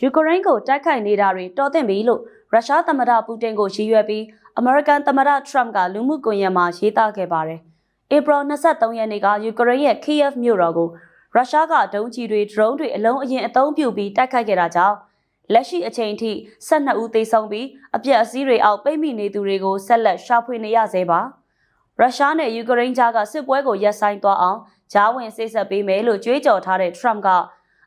ယူကရိန်းကိုတိုက်ခိုက်နေတာတွေတော်သင့်ပြီလို့ရုရှားသမ္မတပူတင်ကိုရည်ရွယ်ပြီးအမေရိကန်သမ္မတထရမ့်ကလူမှုကွန်ရက်မှာရေးသားခဲ့ပါတယ်။ဧပြီ23ရက်နေ့ကယူကရိန်းရဲ့ Kiev မြို့တော်ကိုရုရှားကဒုံးကျည်တွေဒရုန်းတွေအလုံးအရင်အသုံးပြုပြီးတိုက်ခိုက်ခဲ့တာကြောင့်လက်ရှိအချိန်ထိ12ဦးသေဆုံးပြီးအပြက်အစည်းတွေအောက်ပိတ်မိနေသူတွေကိုဆက်လက်ရှာဖွေနေရသေးပါ။ရုရှားနဲ့ယူကရိန်းကြားကစစ်ပွဲကိုရပ်ဆိုင်းသွားအောင်ဂျားဝင်စိတ်ဆက်ပေးမယ်လို့ကြွေးကြော်ထားတဲ့ထရမ့်က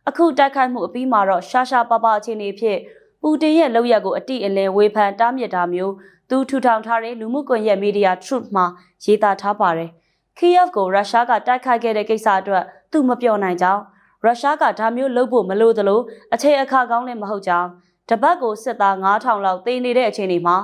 အခုတိုက်ခိုက်မှုအပြီးမှာတော့ရှာရှာပါပါအခြေအနေဖြစ်ပူတင်ရဲ့လုပ်ရက်ကိုအတိအလင်းဝေဖန်တားမြစ်တာမျိုးသူထူထောင်ထားတဲ့လူမှုကွန်ရက်မီဒီယာ Truth မှာရေးသားထားပါတယ်။ Kiev ကိုရုရှားကတိုက်ခိုက်ခဲ့တဲ့ကိစ္စအတွက်သူမပြောနိုင်ကြောင်းရုရှားကဒါမျိုးလုပ်ဖို့မလိုသလိုအခြေအခါကောင်းလည်းမဟုတ်ကြောင်းတပတ်ကိုစစ်သား9000လောက်တေးနေတဲ့အချိန်ဒီမှာ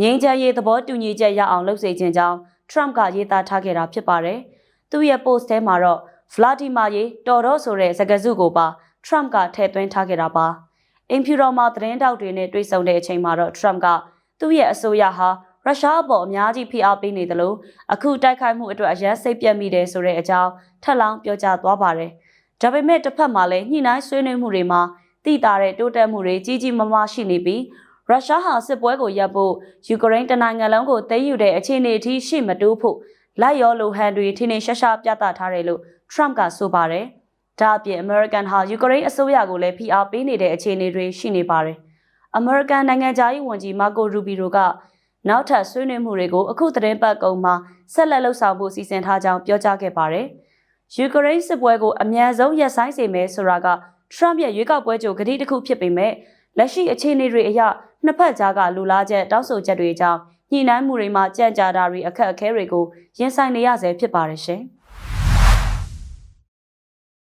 ငြိမ်းချမ်းရေးသဘောတူညီချက်ရအောင်လုပ်စေခြင်းကြောင်း Trump ကရေးသားထားခဲ့တာဖြစ်ပါတယ်။သူ့ရဲ့ post ထဲမှာတော့ Vladimir ရေတော်တော့ဆိုတဲ့စကားစုကိုပါ Trump ကထည့်သွင်းထားခဲ့တာပါ။အင်ဖြူတော်မှာသတင်းတောက်တွေနဲ့တွေ့ဆုံတဲ့အချိန်မှာတော့ Trump ကသူ့ရဲ့အစိုးရဟာရုရှားအပေါ်အများကြီးဖိအားပေးနေတယ်လို့အခုတိုက်ခိုက်မှုအတွက်အရန်စိတ်ပြတ်မိတယ်ဆိုတဲ့အကြောင်းထပ်လောင်းပြောကြားသွားပါတယ်။ဒါပေမဲ့တစ်ဖက်မှာလည်းညှိနှိုင်းဆွေးနွေးမှုတွေမှာတိတာတဲ့တိုးတက်မှုတွေကြီးကြီးမားမားရှိနေပြီးရုရှားဟာစစ်ပွဲကိုရပ်ဖို့ယူကရိန်းတနိုင်ငံလုံးကိုသိမ်းယူတဲ့အခြေအနေအထိရှိမတိုးဖို့လိုက်ရောလိုဟန်တွေထင်းထင်းရှားရှားပြသထားတယ်လို့ Trump ကဆိုပါတယ်။ ဒါအပြင် American ဟာယူကရိန်းအစိုးရကိုလည်းဖိအားပေးနေတဲ့အခြေအနေတွေရှိနေပါတယ်။ American နိုင်ငံသားရေးဝန်ကြီး Marco Rubio ကနောက်ထပ်ဆွေးနွေးမှုတွေကိုအခုသတင်းပတ်ကုံမှာဆက်လက်လှုပ်ဆောင်ဖို့စီစဉ်ထားကြောင်းပြောကြားခဲ့ပါတယ်။ယူကရိန်းစစ်ပွဲကိုအမြန်ဆုံးရပ်ဆိုင်းစေမယ်ဆိုတာက Trump ရဲ့ရွေးကောက်ပွဲကြိုကတိတစ်ခုဖြစ်ပေမဲ့လက်ရှိအခြေအနေတွေအရနှစ်ဖက်ကြားကလူလားချက်တောက်ဆိုချက်တွေကြောင့်ညှိနှိုင်းမှုတွေမှာကြံ့ကြာတာတွေအခက်အခဲတွေကိုရင်ဆိုင်နေရဆဲဖြစ်ပါတယ်ရှင်။